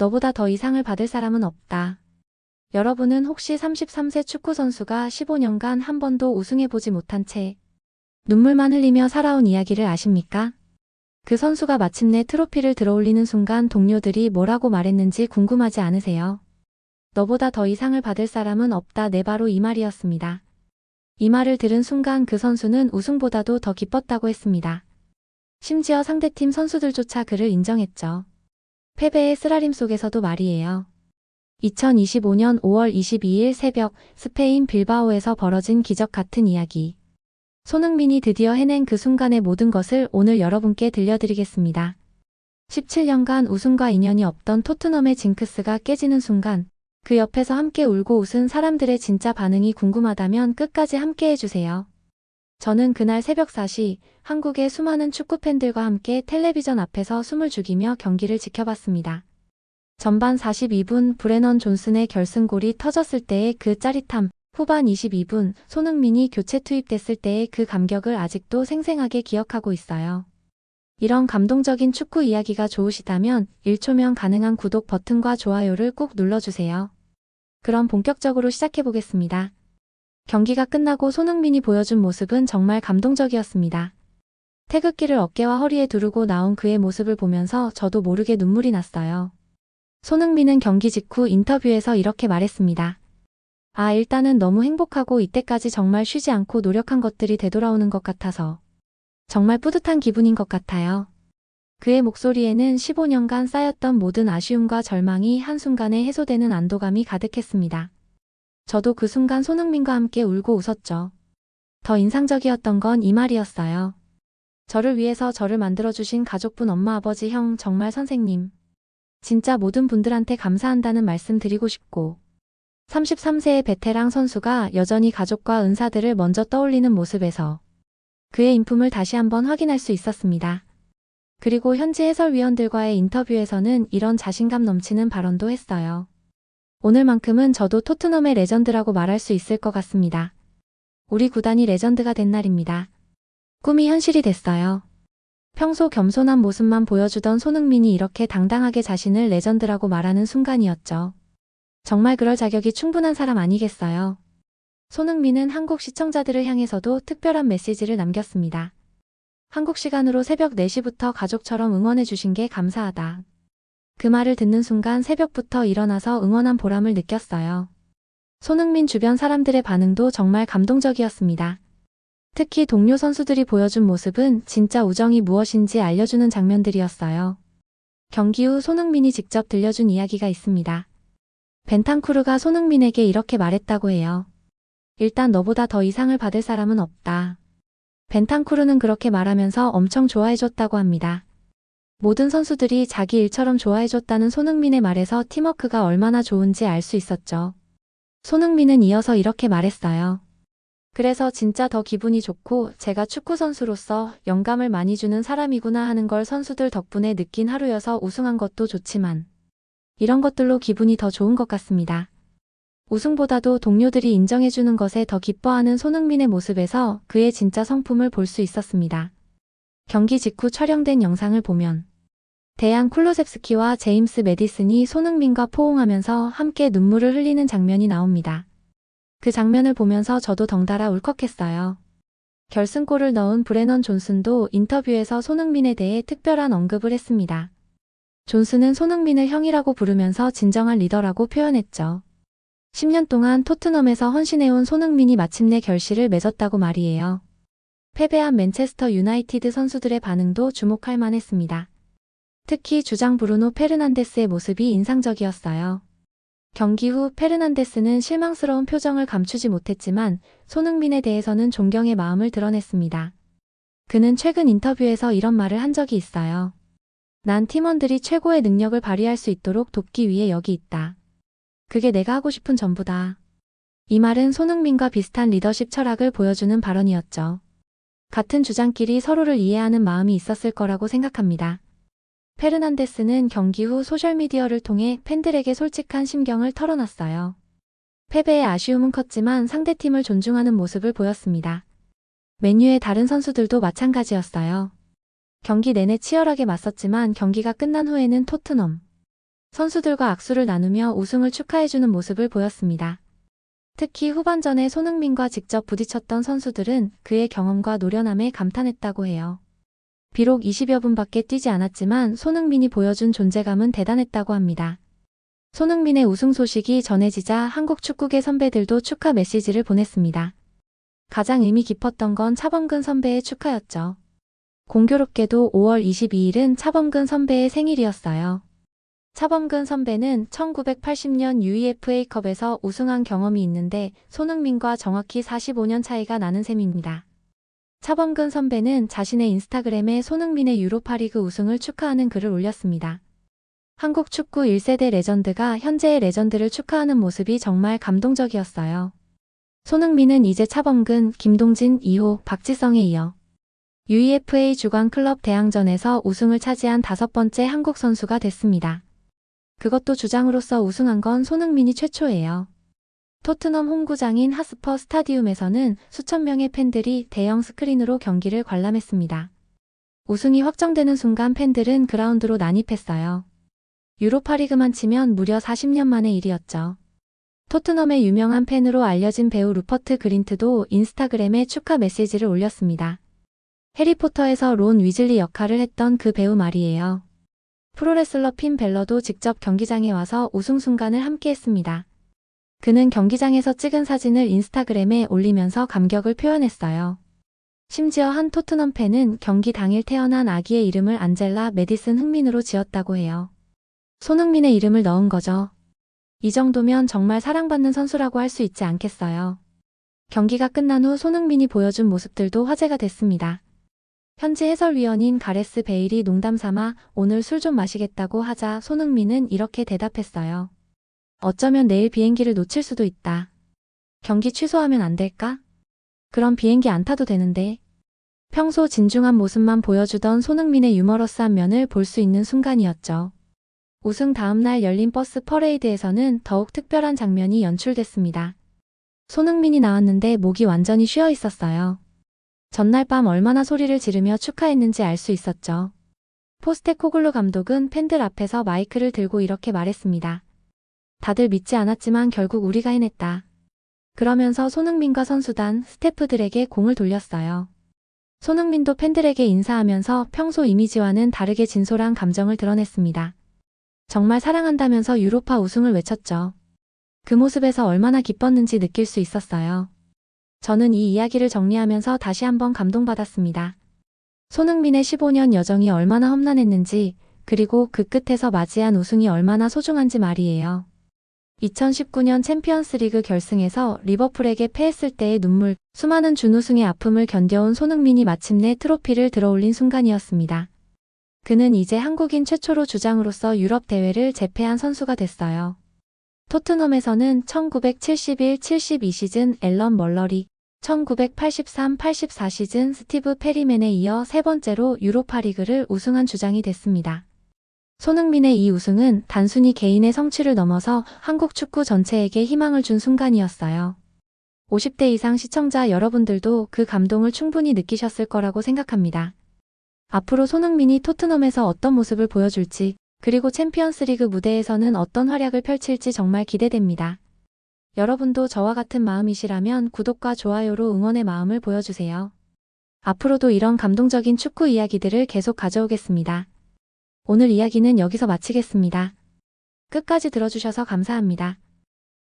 너보다 더 이상을 받을 사람은 없다. 여러분은 혹시 33세 축구선수가 15년간 한 번도 우승해보지 못한 채 눈물만 흘리며 살아온 이야기를 아십니까? 그 선수가 마침내 트로피를 들어올리는 순간 동료들이 뭐라고 말했는지 궁금하지 않으세요? 너보다 더 이상을 받을 사람은 없다. 네, 바로 이 말이었습니다. 이 말을 들은 순간 그 선수는 우승보다도 더 기뻤다고 했습니다. 심지어 상대팀 선수들조차 그를 인정했죠. 패배의 쓰라림 속에서도 말이에요. 2025년 5월 22일 새벽 스페인 빌바오에서 벌어진 기적 같은 이야기. 손흥민이 드디어 해낸 그 순간의 모든 것을 오늘 여러분께 들려드리겠습니다. 17년간 우승과 인연이 없던 토트넘의 징크스가 깨지는 순간 그 옆에서 함께 울고 웃은 사람들의 진짜 반응이 궁금하다면 끝까지 함께 해주세요. 저는 그날 새벽 4시 한국의 수많은 축구 팬들과 함께 텔레비전 앞에서 숨을 죽이며 경기를 지켜봤습니다. 전반 42분 브레넌 존슨의 결승골이 터졌을 때의 그 짜릿함, 후반 22분 손흥민이 교체 투입됐을 때의 그 감격을 아직도 생생하게 기억하고 있어요. 이런 감동적인 축구 이야기가 좋으시다면 1초면 가능한 구독 버튼과 좋아요를 꼭 눌러주세요. 그럼 본격적으로 시작해보겠습니다. 경기가 끝나고 손흥민이 보여준 모습은 정말 감동적이었습니다. 태극기를 어깨와 허리에 두르고 나온 그의 모습을 보면서 저도 모르게 눈물이 났어요. 손흥민은 경기 직후 인터뷰에서 이렇게 말했습니다. 아, 일단은 너무 행복하고 이때까지 정말 쉬지 않고 노력한 것들이 되돌아오는 것 같아서 정말 뿌듯한 기분인 것 같아요. 그의 목소리에는 15년간 쌓였던 모든 아쉬움과 절망이 한순간에 해소되는 안도감이 가득했습니다. 저도 그 순간 손흥민과 함께 울고 웃었죠. 더 인상적이었던 건 이 말이었어요. 저를 위해서 저를 만들어주신 가족분 엄마 아버지 형 정말 선생님. 진짜 모든 분들한테 감사한다는 말씀 드리고 싶고 33세의 베테랑 선수가 여전히 가족과 은사들을 먼저 떠올리는 모습에서 그의 인품을 다시 한번 확인할 수 있었습니다. 그리고 현지 해설위원들과의 인터뷰에서는 이런 자신감 넘치는 발언도 했어요. 오늘만큼은 저도 토트넘의 레전드라고 말할 수 있을 것 같습니다. 우리 구단이 레전드가 된 날입니다. 꿈이 현실이 됐어요. 평소 겸손한 모습만 보여주던 손흥민이 이렇게 당당하게 자신을 레전드라고 말하는 순간이었죠. 정말 그럴 자격이 충분한 사람 아니겠어요. 손흥민은 한국 시청자들을 향해서도 특별한 메시지를 남겼습니다. 한국 시간으로 새벽 4시부터 가족처럼 응원해 주신 게 감사하다. 그 말을 듣는 순간 새벽부터 일어나서 응원한 보람을 느꼈어요. 손흥민 주변 사람들의 반응도 정말 감동적이었습니다. 특히 동료 선수들이 보여준 모습은 진짜 우정이 무엇인지 알려주는 장면들이었어요. 경기 후 손흥민이 직접 들려준 이야기가 있습니다. 벤탄쿠르가 손흥민에게 이렇게 말했다고 해요. 일단 너보다 더 이상을 받을 사람은 없다. 벤탄쿠르는 그렇게 말하면서 엄청 좋아해줬다고 합니다. 모든 선수들이 자기 일처럼 좋아해줬다는 손흥민의 말에서 팀워크가 얼마나 좋은지 알 수 있었죠. 손흥민은 이어서 이렇게 말했어요. 그래서 진짜 더 기분이 좋고 제가 축구선수로서 영감을 많이 주는 사람이구나 하는 걸 선수들 덕분에 느낀 하루여서 우승한 것도 좋지만 이런 것들로 기분이 더 좋은 것 같습니다. 우승보다도 동료들이 인정해주는 것에 더 기뻐하는 손흥민의 모습에서 그의 진짜 성품을 볼 수 있었습니다. 경기 직후 촬영된 영상을 보면 대양 쿨로셉스키와 제임스 메디슨이 손흥민과 포옹하면서 함께 눈물을 흘리는 장면이 나옵니다. 그 장면을 보면서 저도 덩달아 울컥했어요. 결승골을 넣은 브레넌 존슨도 인터뷰에서 손흥민에 대해 특별한 언급을 했습니다. 존슨은 손흥민을 형이라고 부르면서 진정한 리더라고 표현했죠. 10년 동안 토트넘에서 헌신해온 손흥민이 마침내 결실을 맺었다고 말이에요. 패배한 맨체스터 유나이티드 선수들의 반응도 주목할 만했습니다. 특히 주장 브루노 페르난데스의 모습이 인상적이었어요. 경기 후 페르난데스는 실망스러운 표정을 감추지 못했지만 손흥민에 대해서는 존경의 마음을 드러냈습니다. 그는 최근 인터뷰에서 이런 말을 한 적이 있어요. 난 팀원들이 최고의 능력을 발휘할 수 있도록 돕기 위해 여기 있다. 그게 내가 하고 싶은 전부다. 이 말은 손흥민과 비슷한 리더십 철학을 보여주는 발언이었죠. 같은 주장끼리 서로를 이해하는 마음이 있었을 거라고 생각합니다. 페르난데스는 경기 후 소셜미디어를 통해 팬들에게 솔직한 심경을 털어놨어요. 패배의 아쉬움은 컸지만 상대팀을 존중하는 모습을 보였습니다. 메뉴의 다른 선수들도 마찬가지였어요. 경기 내내 치열하게 맞섰지만 경기가 끝난 후에는 토트넘 선수들과 악수를 나누며 우승을 축하해주는 모습을 보였습니다. 특히 후반전에 손흥민과 직접 부딪혔던 선수들은 그의 경험과 노련함에 감탄했다고 해요. 비록 20여 분밖에 뛰지 않았지만 손흥민이 보여준 존재감은 대단했다고 합니다. 손흥민의 우승 소식이 전해지자 한국 축구계 선배들도 축하 메시지를 보냈습니다. 가장 의미 깊었던 건 차범근 선배의 축하였죠. 공교롭게도 5월 22일은 차범근 선배의 생일이었어요. 차범근 선배는 1980년 UEFA컵에서 우승한 경험이 있는데 손흥민과 정확히 45년 차이가 나는 셈입니다. 차범근 선배는 자신의 인스타그램에 손흥민의 유로파리그 우승을 축하하는 글을 올렸습니다. 한국 축구 1세대 레전드가 현재의 레전드를 축하하는 모습이 정말 감동적이었어요. 손흥민은 이제 차범근, 김동진, 2호, 박지성에 이어 UEFA 주관 클럽 대항전에서 우승을 차지한 다섯 번째 한국 선수가 됐습니다. 그것도 주장으로서 우승한 건 손흥민이 최초예요. 토트넘 홈구장인 하스퍼 스타디움에서는 수천 명의 팬들이 대형 스크린으로 경기를 관람했습니다. 우승이 확정되는 순간 팬들은 그라운드로 난입했어요. 유로파리그만 치면 무려 40년 만의 일이었죠. 토트넘의 유명한 팬으로 알려진 배우 루퍼트 그린트도 인스타그램에 축하 메시지를 올렸습니다. 해리포터에서 론 위즐리 역할을 했던 그 배우 말이에요. 프로레슬러 핀 벨러도 직접 경기장에 와서 우승 순간을 함께 했습니다. 그는 경기장에서 찍은 사진을 인스타그램에 올리면서 감격을 표현했어요. 심지어 한 토트넘 팬은 경기 당일 태어난 아기의 이름을 안젤라 메디슨 흥민으로 지었다고 해요. 손흥민의 이름을 넣은 거죠. 이 정도면 정말 사랑받는 선수라고 할 수 있지 않겠어요. 경기가 끝난 후 손흥민이 보여준 모습들도 화제가 됐습니다. 현지 해설위원인 가레스 베일이 농담 삼아 오늘 술 좀 마시겠다고 하자 손흥민은 이렇게 대답했어요. 어쩌면 내일 비행기를 놓칠 수도 있다. 경기 취소하면 안 될까? 그럼 비행기 안 타도 되는데. 평소 진중한 모습만 보여주던 손흥민의 유머러스한 면을 볼 수 있는 순간이었죠. 우승 다음날 열린 버스 퍼레이드에서는 더욱 특별한 장면이 연출됐습니다. 손흥민이 나왔는데 목이 완전히 쉬어 있었어요. 전날 밤 얼마나 소리를 지르며 축하했는지 알 수 있었죠. 포스테코글루 감독은 팬들 앞에서 마이크를 들고 이렇게 말했습니다. 다들 믿지 않았지만 결국 우리가 해냈다. 그러면서 손흥민과 선수단, 스태프들에게 공을 돌렸어요. 손흥민도 팬들에게 인사하면서 평소 이미지와는 다르게 진솔한 감정을 드러냈습니다. 정말 사랑한다면서 유로파 우승을 외쳤죠. 그 모습에서 얼마나 기뻤는지 느낄 수 있었어요. 저는 이 이야기를 정리하면서 다시 한번 감동받았습니다. 손흥민의 15년 여정이 얼마나 험난했는지, 그리고 그 끝에서 맞이한 우승이 얼마나 소중한지 말이에요. 2019년 챔피언스리그 결승에서 리버풀에게 패했을 때의 눈물, 수많은 준우승의 아픔을 견뎌온 손흥민이 마침내 트로피를 들어올린 순간이었습니다. 그는 이제 한국인 최초로 주장으로서 유럽 대회를 제패한 선수가 됐어요. 토트넘에서는 1971-72 시즌 앨런 멀러리, 1983-84 시즌 스티브 페리맨에 이어 세 번째로 유로파리그를 우승한 주장이 됐습니다. 손흥민의 이 우승은 단순히 개인의 성취를 넘어서 한국 축구 전체에게 희망을 준 순간이었어요. 50대 이상 시청자 여러분들도 그 감동을 충분히 느끼셨을 거라고 생각합니다. 앞으로 손흥민이 토트넘에서 어떤 모습을 보여줄지, 그리고 챔피언스 리그 무대에서는 어떤 활약을 펼칠지 정말 기대됩니다. 여러분도 저와 같은 마음이시라면 구독과 좋아요로 응원의 마음을 보여주세요. 앞으로도 이런 감동적인 축구 이야기들을 계속 가져오겠습니다. 오늘 이야기는 여기서 마치겠습니다. 끝까지 들어주셔서 감사합니다.